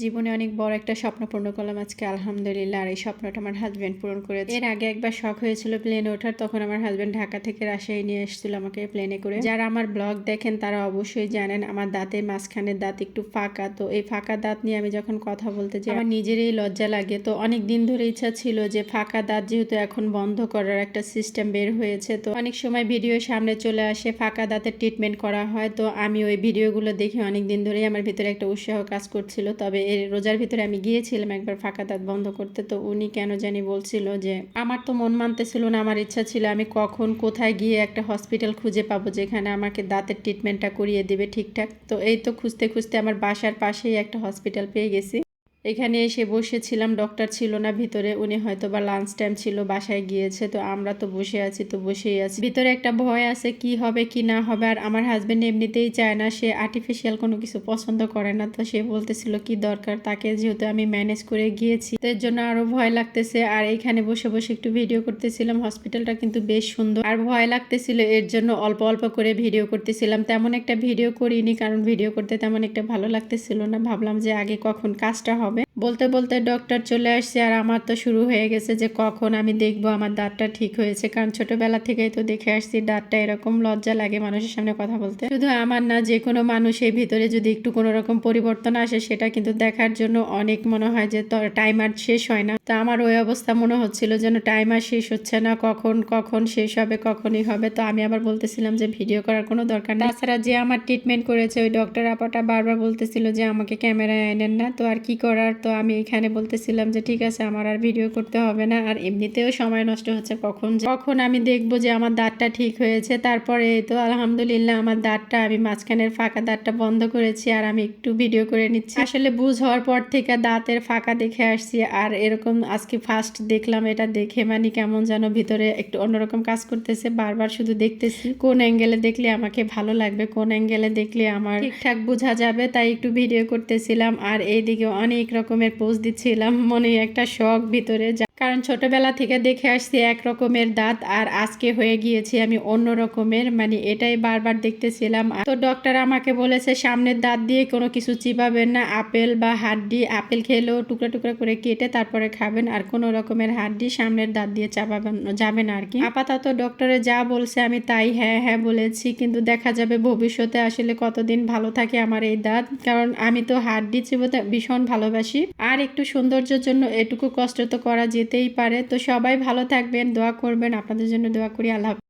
জীবনে অনেক বড় একটা স্বপ্ন পূর্ণ করলাম আজকে, আলহামদুলিল্লাহ। আর এই স্বপ্নটা আমার হাজব্যান্ড পূরণ করেছে। এর আগে একবার শখ হয়েছিল প্লেনে ওঠার, তখন আমার হাজব্যান্ড ঢাকা থেকে রাজশাহী নিয়ে এসেছিল আমাকে প্লেনে করে। যারা আমার ব্লগ দেখেন, তারা অবশ্যই জানেন, আমার দাঁতের মাঝখানের দাঁত একটু ফাঁকা। তো এই ফাঁকা দাঁত নিয়ে আমি যখন কথা বলতে যাই, আমার নিজেরই লজ্জা লাগে। তো অনেক দিন ধরে ইচ্ছা ছিল যে ফাঁকা দাঁত যেহেতু এখন বন্ধ করার একটা সিস্টেম বের হয়েছে, তো অনেক সময় ভিডিও সামনে চলে আসে, ফাঁকা দাঁতের ট্রিটমেন্ট করা হয়। তো আমি ওই ভিডিওগুলো দেখে অনেক দিন ধরেই আমার ভিতরে একটা উৎসাহ কাজ করছিল। তবে এর রোজার ভিতরে আমি গিয়েছিলাম একবার ফাঁকা দাঁত বন্ধ করতে, তো উনি কেন জানি বলছিল যে, আমার তো মন মানতেছিল না, আমার ইচ্ছা ছিল আমি কখন কোথায় গিয়ে একটা হসপিটাল খুঁজে পাবো যেখানে আমাকে দাঁতের ট্রিটমেন্টটা করিয়ে দেবে ঠিকঠাক। তো এই তো খুঁজতে খুঁজতে আমার বাসার পাশেই একটা হসপিটাল পেয়ে গেছি। এখানে এসে বসেছিলাম ডক্টর ছিল না ভিতরে, উনি হয়তো বা লাঞ্চ টাইম ছিল, বাসায় গিয়েছে, তো আমরা তো বসে আছি, তো বসেই আছি। ভিতরে একটা ভয় আছে, কি হবে, কি না হবে, আর আমার হাজব্যান্ড এমনিতেই চায় না, সে আর্টিফিশিয়াল কোনো কিছু পছন্দ করে না, তো সে বলতেছিল কি দরকার, তাকে যেহেতু আমি ম্যানেজ করে গিয়েছি, তো এর জন্য আরও ভয় লাগতেছে, আর এখানে বসে বসে একটু ভিডিও করতেছিলাম হসপিটালটা কিন্তু বেশ সুন্দর, আর ভয় লাগতেছিল, এর জন্য অল্প অল্প করে ভিডিও করতেছিলাম, তেমন একটা ভিডিও করিনি, কারণ ভিডিও করতে তেমন একটা ভালো লাগতেছিল না, ভাবলাম যে আগে কখন কাজটা হবে। বলতে বলতে ডক্টর চলে আসছে আর আমার তো শুরু হয়ে গেছে যে কখন আমি দেখব, আমার দাঁতটা ঠিক হয়েছে। কারণ ছোটবেলা থেকেই তো দেখে আসছি দাঁতটা এরকম লজ্জা লাগে মানুষের সামনে কথা বলতে। শুধু আমার না, যে কোনো মানুষের ভিতরে যদি একটু কোনো রকম পরিবর্তন আসে, সেটা কিন্তু দেখার জন্য অনেক মনে হয় যে টাইম আর শেষ হয় না। তো আমার ওই অবস্থা মনে হচ্ছিল যেন টাইম আর শেষ হচ্ছে না, কখন কখন শেষ হবে, কখনই হবে। তো আমি আবার বলতেছিলাম যে ভিডিও করার কোনো দরকার নেই। তাছাড়া যে আমার ট্রিটমেন্ট করেছে ওই ডক্টর আপাটা বারবার বলতেছিল যে আমাকে ক্যামেরায় আনেন না, তো আর কি করার? তো আমি এখানে বলতেছিলাম যে ঠিক আছে, আমার আর ভিডিও করতে হবে না। আর এমনিতেও সময় নষ্ট হচ্ছে, কখন কখন আমি দেখব যে আমার দাঁতটা ঠিক হয়েছে। তারপরে তো আলহামদুলিল্লাহ আমার দাঁতটা, আমি মাঝখানের ফাঁকা দাঁতটা বন্ধ করেছি আর আমি একটু ভিডিও করে নিচ্ছি। আসলে বুঝ হওয়ার পর থেকে দাঁতের ফাঁকা দেখে আসছি আর এরকম আজকে ফার্স্ট দেখলাম এটা দেখে মানে কেমন যেন ভিতরে একটু অন্যরকম কাজ করতেছে। বারবার শুধু দেখতেছি, কোন অ্যাঙ্গেলে দেখলে আমাকে ভালো লাগবে, কোন অ্যাঙ্গেলে দেখলে আমার ঠিকঠাক বোঝা যাবে, তাই একটু ভিডিও করতেছিলাম। আর এইদিকে অনেক রকমের পোজ দিচ্ছিলাম মনে একটা শখ ভিতরে যা- কারণ ছোটবেলা থেকে দেখে আসছি এক রকমের দাঁত আর আজকে হয়ে গিয়েছি আমি অন্য রকমের। মানে এটাই বারবার দেখতেছিলাম। তো ডক্টর আমাকে বলেছে, সামনের দাঁত দিয়ে কোনো কিছু চিবাবেন না। আপেল বা হাড্ডি, আপেল খেলেও টুকরা টুকরা করে কেটে তারপরে খাবেন। আর কোনো রকমের হাড্ডি সামনের দাঁত দিয়ে চাপাবেন যাবে না আর কি আপাতত ডক্টরে যা বলছে আমি তাই হ্যাঁ হ্যাঁ বলেছি। কিন্তু দেখা যাবে ভবিষ্যতে আসলে কতদিন ভালো থাকে আমার এই দাঁত। কারণ আমি তো হাড্ডি চিবোতে ভীষণ ভালোবাসি। আর একটু সৌন্দর্যের জন্য এটুকু কষ্ট তো করা যেতেই পারে তো সবাই ভালো থাকবেন দোয়া করবেন আপনাদের জন্য দোয়া করি আল্লাহ।